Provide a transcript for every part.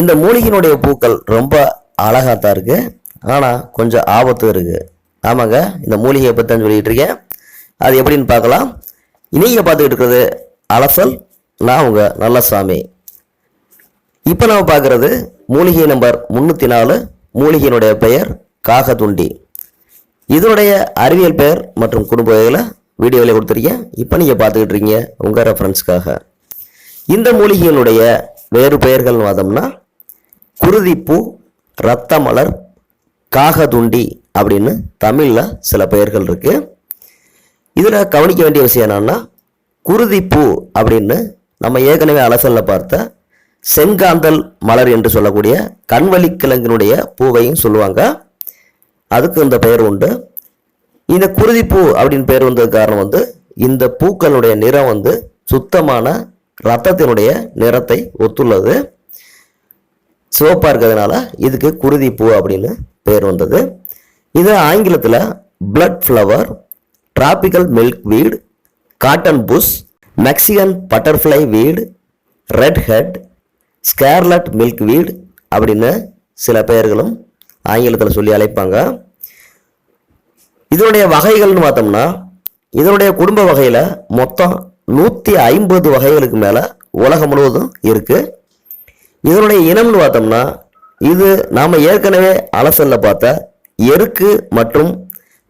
இந்த மூலிகையினுடைய பூக்கள் ரொம்ப அழகாகத்தான் இருக்குது ஆனால் கொஞ்சம் ஆபத்தும் இருக்குது ஆமாங்க இந்த மூலிகையை பற்றி தான் சொல்லிகிட்டு இருக்கேன். அது எப்படின்னு பார்க்கலாம். நீங்கள் பார்த்துக்கிட்டு இருக்கிறது அலசல் நான் உங்கள் நல்ல சாமி இப்போ நம்ம பார்க்குறது மூலிகை நம்பர் முந்நூற்றி நாலு மூலிகையினுடைய பெயர் காகதுண்டி. இதனுடைய அறிவியல் பெயர் மற்றும் குடும்ப வகைகளை வீடியோவில் கொடுத்துருக்கேன். இப்போ நீங்கள் பார்த்துக்கிட்டு இருக்கீங்க உங்கள் ரெஃபரன்ஸ்க்காக இந்த மூலிகையினுடைய வேறு பெயர்கள் பார்த்தோம்னா குருதிப்பூ இரத்த மலர் காகதுண்டி அப்படின்னு தமிழில் சில பெயர்கள் இருக்குது இதில் கவனிக்க வேண்டிய விஷயம் என்னென்னா குருதிப்பூ அப்படின்னு நம்ம ஏற்கனவே அலசலில் பார்த்த செங்காந்தல் மலர் என்று சொல்லக்கூடிய கண்வழி கிழங்கினுடைய பூவையும் சொல்லுவாங்க. அதுக்கு இந்த பெயர் உண்டு. இந்த குருதிப்பூ அப்படின்னு பெயர் வந்தது காரணம் வந்து இந்த பூக்களுடைய நிறம் வந்து சுத்தமான ரத்தத்தினுடைய நிறத்தை ஒத்துள்ளது. சிவப்பாக இருக்கிறதுனால இதுக்கு குருதி பூ அப்படின்னு பெயர் வந்தது. இது ஆங்கிலத்தில் blood flower tropical milkweed cotton bush Mexican butterfly weed red head scarlet milkweed அப்படின்னு சில பெயர்களும் ஆங்கிலத்தில் சொல்லி அழைப்பாங்க. இதனுடைய வகைகள்னு பார்த்தோம்னா இதனுடைய குடும்ப வகையில் மொத்தம் நூற்றி ஐம்பது வகைகளுக்கு மேலே உலகம் முழுவதும் இருக்குது இதனுடைய இனம்னு பார்த்தோம்னா இது நாம் ஏற்கனவே அலசல்ல பார்த்த எருக்கு மற்றும்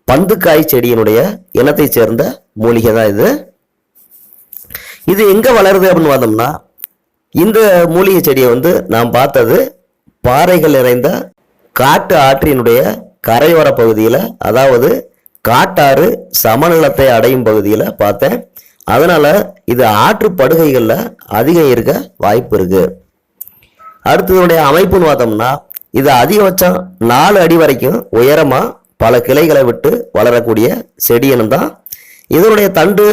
பந்துக்காய் செடியினுடைய இனத்தை சேர்ந்த மூலிகை தான் இது. இது எங்கே வளருது அப்படின்னு பார்த்தோம்னா இந்த மூலிகை செடியை வந்து நாம் பார்த்தது பாறைகள் நிறைந்த காட்டு ஆற்றினுடைய கரையோர பகுதியில் அதாவது காட்டாறு சமநிலத்தை அடையும் பகுதியில் பார்த்தேன். அதனால் இது ஆற்று படுகைகளில் அதிகம் இருக்க வாய்ப்பு இருக்குது அடுத்ததுடைய அமைப்புன்னு பார்த்தோம்னா இது அதிகபட்சம் நாலு அடி வரைக்கும் உயரமாக பல கிளைகளை விட்டு வளரக்கூடிய செடியினம் தான் இதனுடைய தண்டு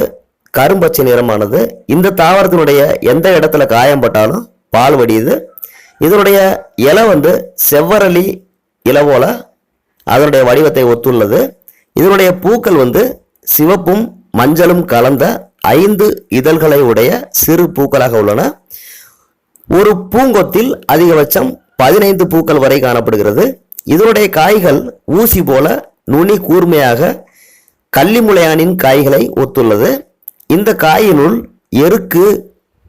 கரும்பச்சை நிறமானது. இந்த தாவரத்தினுடைய எந்த இடத்துல காயம் பட்டாலும் பால் வடியுது. இதனுடைய இலை வந்து செவ்வரளி இலை போல அதனுடைய வடிவத்தை ஒத்துள்ளது. இதனுடைய பூக்கள் வந்து சிவப்பும் மஞ்சளும் கலந்த ஐந்து இதழ்களை உடைய சிறு பூக்களாக உள்ளன. ஒரு பூங்கொத்தில் அதிகபட்சம் பதினைந்து பூக்கள் வரை காணப்படுகிறது. இதனுடைய காய்கள் ஊசி போல நுனி கூர்மையாக கள்ளிமுளையானின் காய்களை ஒத்துள்ளது. இந்த காயினுள் எருக்கு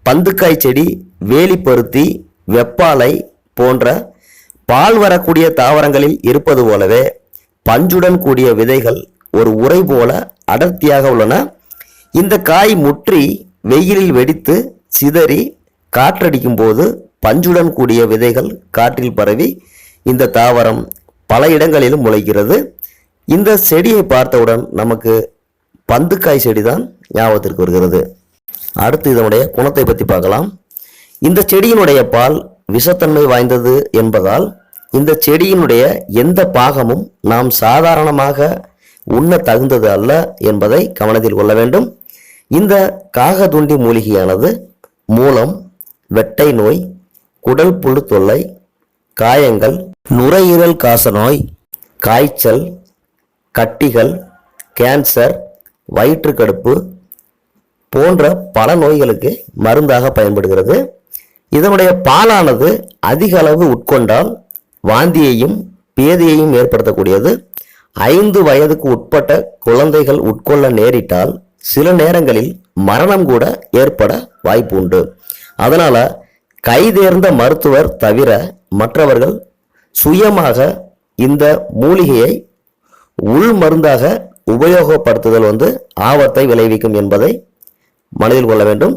பந்துக்காய் செடி வேலிப்பருத்தி வெப்பாலை போன்ற பால் வரக்கூடிய தாவரங்களில் இருப்பது போலவே பஞ்சுடன் கூடிய விதைகள் ஒரு உறை போல அடர்த்தியாக உள்ளன. இந்த காய் முற்றி வெயிலில் வெடித்து சிதறி காற்றடிக்கும் போது பஞ்சுடன் கூடிய விதைகள் காற்றில் பரவி இந்த தாவரம் பல இடங்களிலும் முளைக்கிறது. இந்த செடியை பார்த்தவுடன் நமக்கு பந்துக்காய் செடி தான் ஞாபகத்திற்கு வருகிறது. அடுத்து இதனுடைய குணத்தை பற்றி பார்க்கலாம். இந்த செடியினுடைய பால் விஷத்தன்மை வாய்ந்தது என்பதால் இந்த செடியினுடைய எந்த பாகமும் நாம் சாதாரணமாக உண்ண தகுந்தது அல்ல என்பதை கவனத்தில் கொள்ள வேண்டும். இந்த காகதுண்டி மூலிகையானது மூலம் வெட்டை நோய் குடல் புழு தொல்லை காயங்கள் நுரையீரல் காசநோய் காய்ச்சல் கட்டிகள் கேன்சர் வயிற்றுக்கடுப்பு போன்ற பல நோய்களுக்கு மருந்தாக பயன்படுகிறது. இதனுடைய பாலானது அதிக அளவு உட்கொண்டால் வாந்தியையும் பேதியையும் ஏற்படுத்தக்கூடியது. ஐந்து வயதுக்கு உட்பட்ட குழந்தைகள் உட்கொள்ள நேரிட்டால் சில நேரங்களில் மரணம் கூட ஏற்பட வாய்ப்பு உண்டு. அதனால் கைதேர்ந்த மருத்துவர் தவிர மற்றவர்கள் சுயமாக இந்த மூலிகையை உள் மருந்தாக உபயோகப்படுத்துதல் வந்து ஆபத்தை விளைவிக்கும் என்பதை மனதில் கொள்ள வேண்டும்.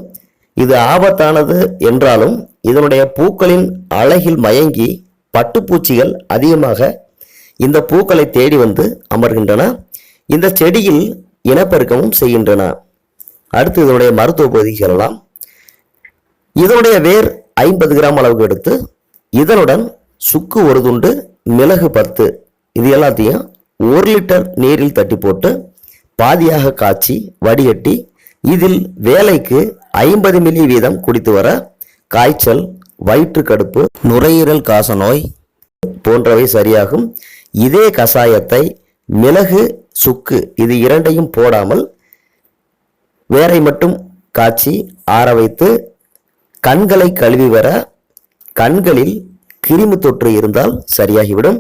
இது ஆபத்தானது என்றாலும் இதனுடைய பூக்களின் அழகில் மயங்கி பட்டுப்பூச்சிகள் அதிகமாக இந்த பூக்களை தேடி வந்து அமர்கின்றன. இந்த செடியில் இனப்பெருக்கமும் செய்கின்றன. அடுத்து இதனுடைய மருத்துவ பகுதிக்கு செல்லலாம். இதனுடைய வேர் ஐம்பது கிராம் அளவுக்கு எடுத்து இதனுடன் சுக்கு ஒரு துண்டு மிளகு பத்து இது எல்லாத்தையும் ஒரு லிட்டர் நீரில் தட்டி போட்டு பாதியாக காய்ச்சி வடிகட்டி இதில் வேலைக்கு ஐம்பது மில்லி வீதம் குடித்து வர காய்ச்சல் வயிற்றுக்கடுப்பு நுரையீரல் காசநோய் போன்றவை சரியாகும். இதே கசாயத்தை மிளகு சுக்கு இது இரண்டையும் போடாமல் வேரை மட்டும் காய்ச்சி ஆற வைத்து கண்களை கழுவி வர கண்களில் கிருமி தொற்று இருந்தால் சரியாகிவிடும்.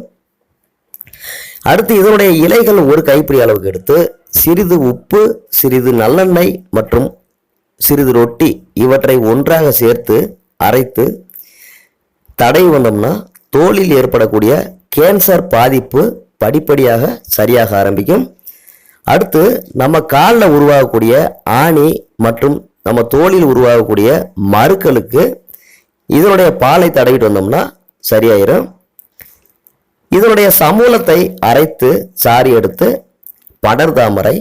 அடுத்து இதனுடைய இலைகள் ஒரு கைப்பிடி அளவுக்கு எடுத்து சிறிது உப்பு சிறிது நல்லெண்ணெய் மற்றும் சிறிது ரொட்டி இவற்றை ஒன்றாக சேர்த்து அரைத்து தடை வந்தோம்னா தோலில் ஏற்படக்கூடிய கேன்சர் பாதிப்பு படிப்படியாக சரியாக ஆரம்பிக்கும். அடுத்து நம்ம காலில் உருவாகக்கூடிய ஆணி மற்றும் நம்ம தோலில் உருவாகக்கூடிய மருக்களுக்கு இதனுடைய பாலை தடவிட்டு வந்தோம்னா சரியாயிரும். இதனுடைய சமூலத்தை அரைத்து சாரி எடுத்து படர்தாமரை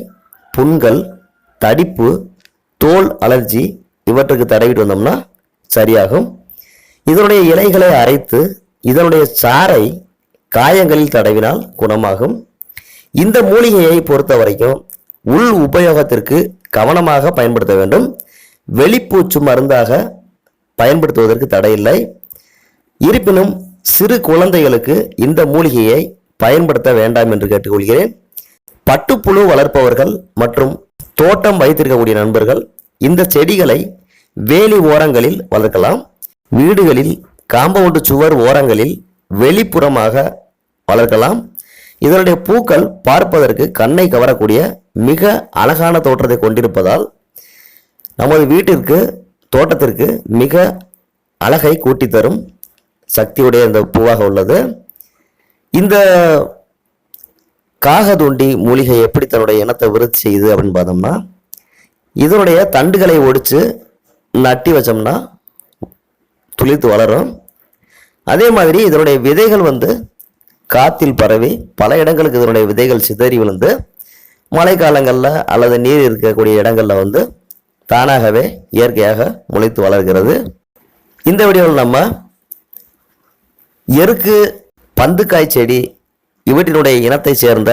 புண்கள் தடிப்பு தோல் அலர்ஜி இவற்றுக்கு தடவிட்டு வந்தோம்னா சரியாகும். இதனுடைய இலைகளை அரைத்து இதனுடைய சாறை காயங்களில் தடவினால் குணமாகும். இந்த மூலிகையை பொறுத்த வரைக்கும் உள் உபயோகத்திற்கு கவனமாக பயன்படுத்த வேண்டும். வெளிப்பூச்சு மருந்தாக பயன்படுத்துவதற்கு தடையில்லை. இருப்பினும் சிறு குழந்தைகளுக்கு இந்த மூலிகையை பயன்படுத்த வேண்டாம் என்று கேட்டுக்கொள்கிறேன். பட்டுப்புழு வளர்ப்பவர்கள் மற்றும் தோட்டம் வைத்திருக்கக்கூடிய நண்பர்கள் இந்த செடிகளை வேலி ஓரங்களில் வளர்க்கலாம். வீடுகளில் காம்பவுண்டு சுவர் ஓரங்களில் வெளிப்புறமாக வளர்க்கலாம். இதனுடைய பூக்கள் பார்ப்பதற்கு கண்ணை கவரக்கூடிய மிக அழகான தோற்றத்தை கொண்டிருப்பதால் நமது வீட்டிற்கு தோட்டத்திற்கு மிக அழகை கூட்டி தரும் சக்தியுடைய இந்த பூவாக உள்ளது. இந்த காகதுண்டி மூலிகை எப்படி தன்னுடைய இனத்தை விருத்தி செய்யுது அப்படின்னு பார்த்தோம்னா இதனுடைய தண்டுகளை ஒடித்து நட்டி வச்சோம்னா துளிர்த்து வளரும். அதே மாதிரி இதனுடைய விதைகள் வந்து காத்தில் பரவி பல இடங்களுக்கு இதனுடைய விதைகள் சிதறி விழுந்து மழைக்காலங்களில் அல்லது நீர் இருக்கக்கூடிய இடங்களில் வந்து தானாகவே இயற்கையாக முளைத்து வளர்கிறது. இந்த வீடியோவில் நம்ம எருக்கு பந்துக்காய் செடி இவற்றினுடைய இனத்தை சேர்ந்த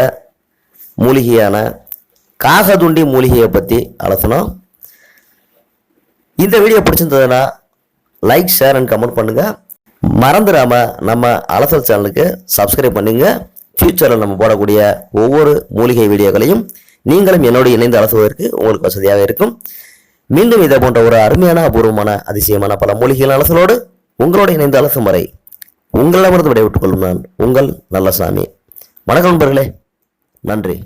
மூலிகையான காகதுண்டி மூலிகையை பற்றி அலசணும். இந்த வீடியோ பிடிச்சிருந்ததுன்னா லைக் ஷேர் அண்ட் கமெண்ட் பண்ணுங்கள் மறந்துடாம நம்ம அலசல் சேனலுக்கு சப்ஸ்கிரைப் பண்ணுங்க. ஃப்யூச்சரில் நம்ம போடக்கூடிய ஒவ்வொரு மூலிகை வீடியோக்களையும் நீங்களும் என்னோடு இணைந்து அலசுவதற்கு உங்களுக்கு வசதியாக இருக்கும். மீண்டும் இதை போன்ற ஒரு அருமையான அபூர்வமான அதிசயமான பல மூலிகைகள் அலசலோடு உங்களோடு இணைந்து அலசும் வரை உங்களிடமிருந்து விடைபெற்றுக் கொள்ளும் நான் உங்கள் நல்லசாமி வணக்கம் நண்பர்களே. நன்றி.